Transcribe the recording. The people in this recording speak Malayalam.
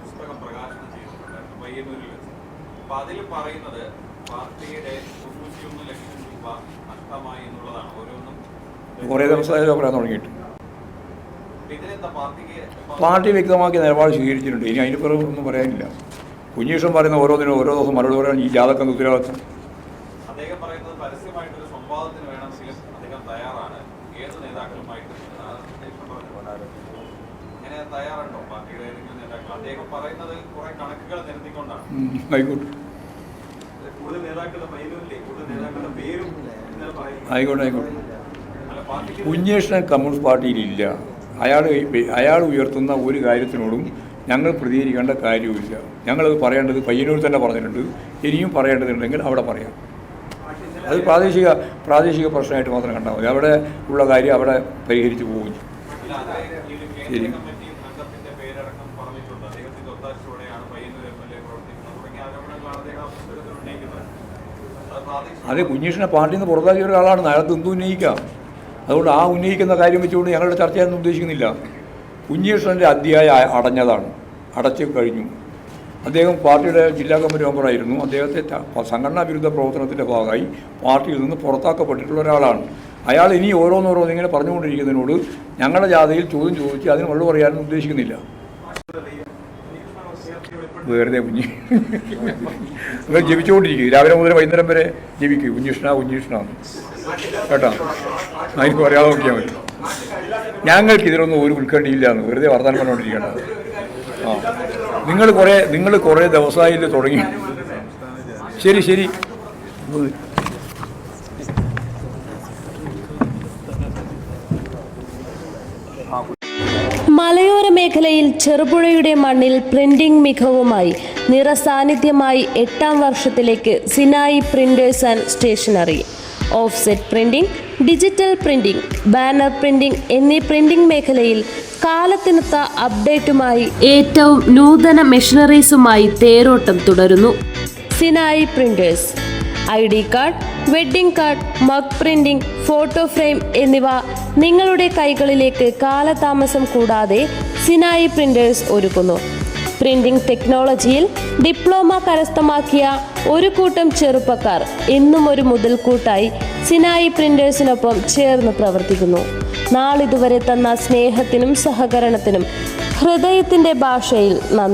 പുസ്തകം പ്രകാശനം പറയുന്നത് പാർട്ടിയുടെ തൊണ്ണൂറ്റിയൊന്ന് ലക്ഷം രൂപ എന്നുള്ളതാണ്. ഓരോന്നും കുറേ ദിവസമായാലും പറയാൻ തുടങ്ങിയിട്ട്. പാർട്ടി വ്യക്തമാക്കിയ നിലപാട് സ്വീകരിച്ചിട്ടുണ്ട്. ഇനി അതിന് പിറവ് ഒന്നും പറയാനില്ല. കുഞ്ഞീഷൻ പറയുന്ന ഓരോന്നിനും ഓരോ ദിവസം മറുപടി പറയാൻ ഈ ജാതക്കം ഉത്തരവാദിത്തം അദ്ദേഹം പറയുന്നത് സംവാദത്തിന് അദ്ദേഹം തയ്യാറാണ്. ഏത് നേതാക്കളുമായിട്ട് അങ്ങനെ തയ്യാറുണ്ടോ? പാർട്ടിയുടെ ഏതെങ്കിലും നേതാക്കൾ? അദ്ദേഹം പറയുന്നത് കുറെ കണക്കുകൾ നിരത്തിക്കൊണ്ടാണ്. ഉം, ആയിക്കോട്ടെ. കൂടുതൽ നേതാക്കളുടെ പയ്യനൂരിലെ കൂടുതൽ നേതാക്കളുടെ പേരും ഇന്നലെ പറയുന്നു. ആയിക്കോട്ടെ ആയിക്കോട്ടെ. അല്ല പാർട്ടിക്ക് കമ്മ്യൂണിസ്റ്റ് പാർട്ടിയിലില്ല അയാൾ അയാൾ ഉയർത്തുന്ന ഒരു കാര്യത്തിനോടും ഞങ്ങൾ പ്രതികരിക്കേണ്ട കാര്യവുമില്ല. ഞങ്ങളത് പറയേണ്ടത് പയ്യന്നൂർ തന്നെ പറഞ്ഞിട്ടുണ്ട്. ഇനിയും പറയേണ്ടതുണ്ടെങ്കിൽ അവിടെ പറയാം. അത് പ്രാദേശിക പ്രാദേശിക പ്രശ്നമായിട്ട് മാത്രം കണ്ടാൽ മതി. അവിടെ ഉള്ള കാര്യം അവിടെ പരിഹരിച്ചു പോകും ശരി. അതെ കുഞ്ഞീഷിനെ പാർട്ടിയിൽ നിന്ന് പുറത്താക്കിയ ഒരാളാണ്. അയാൾക്ക് എന്തും ഉന്നയിക്കാം. അതുകൊണ്ട് ആ ഉന്നയിക്കുന്ന കാര്യം വെച്ചുകൊണ്ട് ഞങ്ങളുടെ ചർച്ച ഒന്നും ഉദ്ദേശിക്കുന്നില്ല. കുഞ്ഞീഷന്റെ അധ്യായ അടഞ്ഞതാണ്. അടച്ചു കഴിഞ്ഞു. അദ്ദേഹം പാർട്ടിയുടെ ജില്ലാ കമ്മിറ്റി മെമ്പറായിരുന്നു. അദ്ദേഹത്തെ സംഘടനാ വിരുദ്ധ പ്രവർത്തനത്തിന്റെ ഭാഗമായി പാർട്ടിയിൽ നിന്ന് പുറത്താക്കപ്പെട്ടിട്ടുള്ള ഒരാളാണ്. അയാൾ ഇനി ഓരോന്നോരോന്ന് ഇങ്ങനെ പറഞ്ഞുകൊണ്ടിരിക്കുന്നതിനോട് ഞങ്ങളുടെ ജാഥയിൽ ചോദ്യം ചോദിച്ച് അതിന് മറുപടി പറയാനും ഉദ്ദേശിക്കുന്നില്ല. വെറുതെ കുഞ്ഞി. നിങ്ങൾ ജപിച്ചുകൊണ്ടിരിക്കും. രാവിലെ മുതൽ വൈകുന്നേരം വരെ ജപിക്കും. കുഞ്ഞിഷ്ണ കുഞ്ഞിഷ്ണ കേട്ടോ? അതിന് പറയാതെ നോക്കിയാൽ മതി. ഞങ്ങൾക്ക് ഇതിലൊന്നും ഒരു ഉത്കണ്ഠയില്ല എന്ന്. വെറുതെ വർത്തമാനം പറഞ്ഞുകൊണ്ടിരിക്കേണ്ട. ആ. നിങ്ങൾ കുറേ നിങ്ങൾ കുറേ ദിവസമായിട്ട് തുടങ്ങി. ശരി ശരി. മലയോര മേഖലയിൽ ചെറുപുഴയുടെ മണ്ണിൽ പ്രിന്റിംഗ് മികവുമായി നിറസാന്നിധ്യമായി എട്ടാം വർഷത്തിലേക്ക് Sinai printers and stationery. Offset printing digital printing banner printing എന്നീ പ്രിന്റിംഗ് മേഖലയിൽ കാലത്തിനൊത്ത അപ്ഡേറ്റുമായി ഏറ്റവും നൂതന മെഷീനറീസുമായി തേരോട്ടം തുടരുന്നു. Sinai printers I D card wedding card mug printing photo frame എന്നിവ നിങ്ങളുടെ കൈകളിലേക്ക് കാലതാമസം കൂടാതെ സിനായി പ്രിന്റേഴ്സ് ഒരുക്കുന്നു. പ്രിന്റിംഗ് ടെക്നോളജിയിൽ ഡിപ്ലോമ കരസ്ഥമാക്കിയ ഒരു കൂട്ടം ചെറുപ്പക്കാർ ഇന്നും ഒരു മുതൽക്കൂട്ടായി സിനായി പ്രിന്റേഴ്സിനൊപ്പം ചേർന്ന് പ്രവർത്തിക്കുന്നു. നാളിതുവരെ തന്ന സ്നേഹത്തിനും സഹകരണത്തിനും ഹൃദയത്തിന്റെ ഭാഷയിൽ നന്ദി.